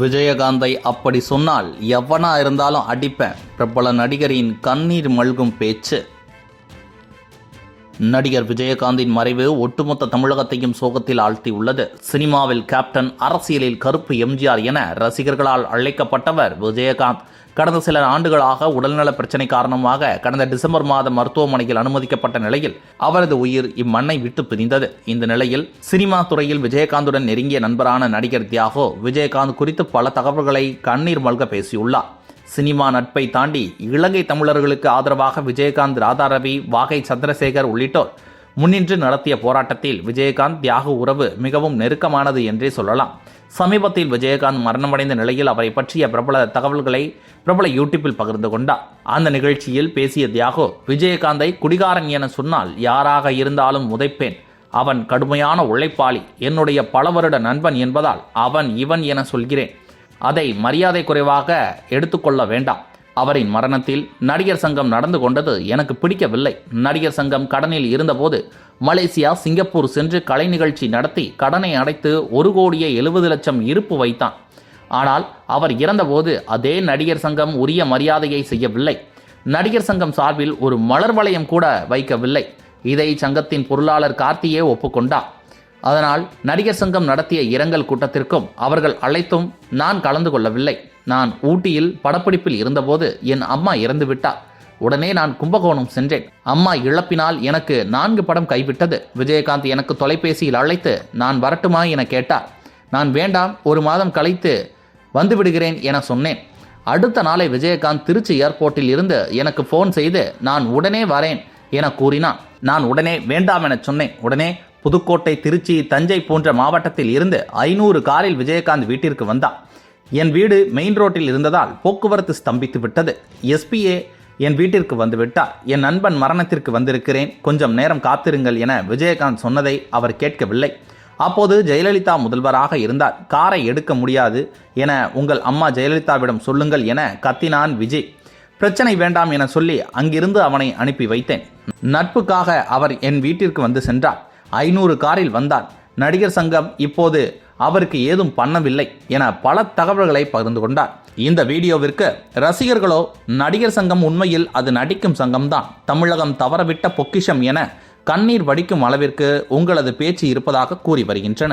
விஜயகாந்தை அப்படி சொன்னால் எவனா இருந்தாலும் அடிப்பேன். பிரபல நடிகரின் கண்ணீர் மல்கும் பேச்சு. நடிகர் விஜயகாந்தின் மறைவு ஒட்டுமொத்த தமிழகத்தையும் சோகத்தில் ஆழ்த்தியுள்ளது. சினிமாவில் கேப்டன் அரசியலில் கருப்பு எம்ஜிஆர் என ரசிகர்களால் அழைக்கப்பட்டவர் விஜயகாந்த். கடந்த சில ஆண்டுகளாக உடல்நல பிரச்சினை காரணமாக கடந்த டிசம்பர் மாதம் மருத்துவமனையில் அனுமதிக்கப்பட்ட நிலையில் அவரது உயிர் இம்மண்ணை விட்டு பிரிந்தது. இந்த நிலையில் சினிமா துறையில் விஜயகாந்துடன் நெருங்கிய நண்பரான நடிகர் தியாகோ விஜயகாந்த் குறித்து பல தகவல்களை கண்ணீர் மல்க பேசியுள்ளார். சினிமா நட்பை தாண்டி இலங்கை தமிழர்களுக்கு ஆதரவாக விஜயகாந்த் ராதாரவி வாகை சந்திரசேகர் உள்ளிட்டோர் முன்னின்று நடத்திய போராட்டத்தில் விஜயகாந்த் தியாக உறவு மிகவும் நெருக்கமானது என்றே சொல்லலாம். சமீபத்தில் விஜயகாந்த் மரணமடைந்த நிலையில் அவரை பற்றிய பிரபல தகவல்களை பிரபல யூடியூப்பில் பகிர்ந்து கொண்டார். அந்த நிகழ்ச்சியில் பேசிய தியாகோ விஜயகாந்தை குடிகாரன் என சொன்னால் யாராக இருந்தாலும் உதைப்பேன். அவன் கடுமையான உழைப்பாளி. என்னுடைய பல வருட நண்பன் என்பதால் அவன் இவன் என சொல்கிறேன். அதை மரியாதை குறைவாக எடுத்துக்கொள்ள வேண்டாம். அவரின் மரணத்தில் நடிகர் சங்கம் நடந்து கொண்டது எனக்கு பிடிக்கவில்லை. நடிகர் சங்கம் கடனில் இருந்தபோது மலேசியா சிங்கப்பூர் சென்று கலை நிகழ்ச்சி நடத்தி கடனை அடைத்து ஒரு கோடியே எழுபது லட்சம் இருப்பு வைத்தான். ஆனால் அவர் இறந்தபோது அதே நடிகர் சங்கம் உரிய மரியாதையை செய்யவில்லை. நடிகர் சங்கம் சார்பில் ஒரு மலர் வளையம் கூட வைக்கவில்லை. இதை சங்கத்தின் பொருளாளர் கார்த்தியே ஒப்புக்கொண்டார். அதனால் நடிகர் சங்கம் நடத்திய இரங்கல் கூட்டத்திற்கும் அவர்கள் அழைத்தும் நான் கலந்து கொள்ளவில்லை. நான் ஊட்டியில் படப்பிடிப்பில் இருந்தபோது என் அம்மா இறந்து விட்டார். உடனே நான் கும்பகோணம் சென்றேன். அம்மா இழப்பினால் எனக்கு நான்கு படம் கைவிட்டது. விஜயகாந்த் எனக்கு தொலைபேசியில் அழைத்து நான் வரட்டுமா? என கேட்டார். நான் வேண்டாம் ஒரு மாதம் கழித்து வந்துவிடுகிறேன் என சொன்னேன். அடுத்த நாளை விஜயகாந்த் திருச்சி ஏர்போர்ட்டில் இருந்து எனக்கு ஃபோன் செய்து நான் உடனே வரேன் என கூறினான். நான் உடனே வேண்டாம் என சொன்னேன். உடனே புதுக்கோட்டை திருச்சி தஞ்சை போன்ற மாவட்டத்தில் இருந்து ஐநூறு காரில் விஜயகாந்த் வீட்டிற்கு வந்தான். என் வீடு மெயின் ரோட்டில் இருந்ததால் போக்குவரத்து ஸ்தம்பித்து விட்டது. எஸ்பிஏ என் வீட்டிற்கு வந்துவிட்டார் என் நண்பன் மரணத்திற்கு வந்திருக்கிறேன். கொஞ்சம் நேரம் காத்திருங்கள் என விஜயகாந்த் சொன்னதை அவர் கேட்கவில்லை. அப்போது ஜெயலலிதா முதல்வராக இருந்தார். காரை எடுக்க முடியாது என உங்கள் அம்மா ஜெயலலிதாவிடம் சொல்லுங்கள் என கத்தினான் விஜய் பிரச்சனை வேண்டாம் என சொல்லி அங்கிருந்து அவனை அனுப்பி வைத்தேன். நட்புக்காக அவர் என் வீட்டிற்கு வந்து சென்றார். ஐநூறு காரில் வந்தார் நடிகர் சங்கம் இப்போது அவருக்கு ஏதும் பண்ணவில்லை என பல தகவல்களை பகிர்ந்து கொண்டார். இந்த வீடியோவிற்கு ரசிகர்களோ நடிகர் சங்கம் உண்மையில் அது நடிக்கும் சங்கம்தான். தமிழகம் தவறவிட்ட பொக்கிஷம் என கண்ணீர் வடிக்கும் அளவிற்கு உங்களது பேச்சு இருப்பதாக கூறி வருகின்றன.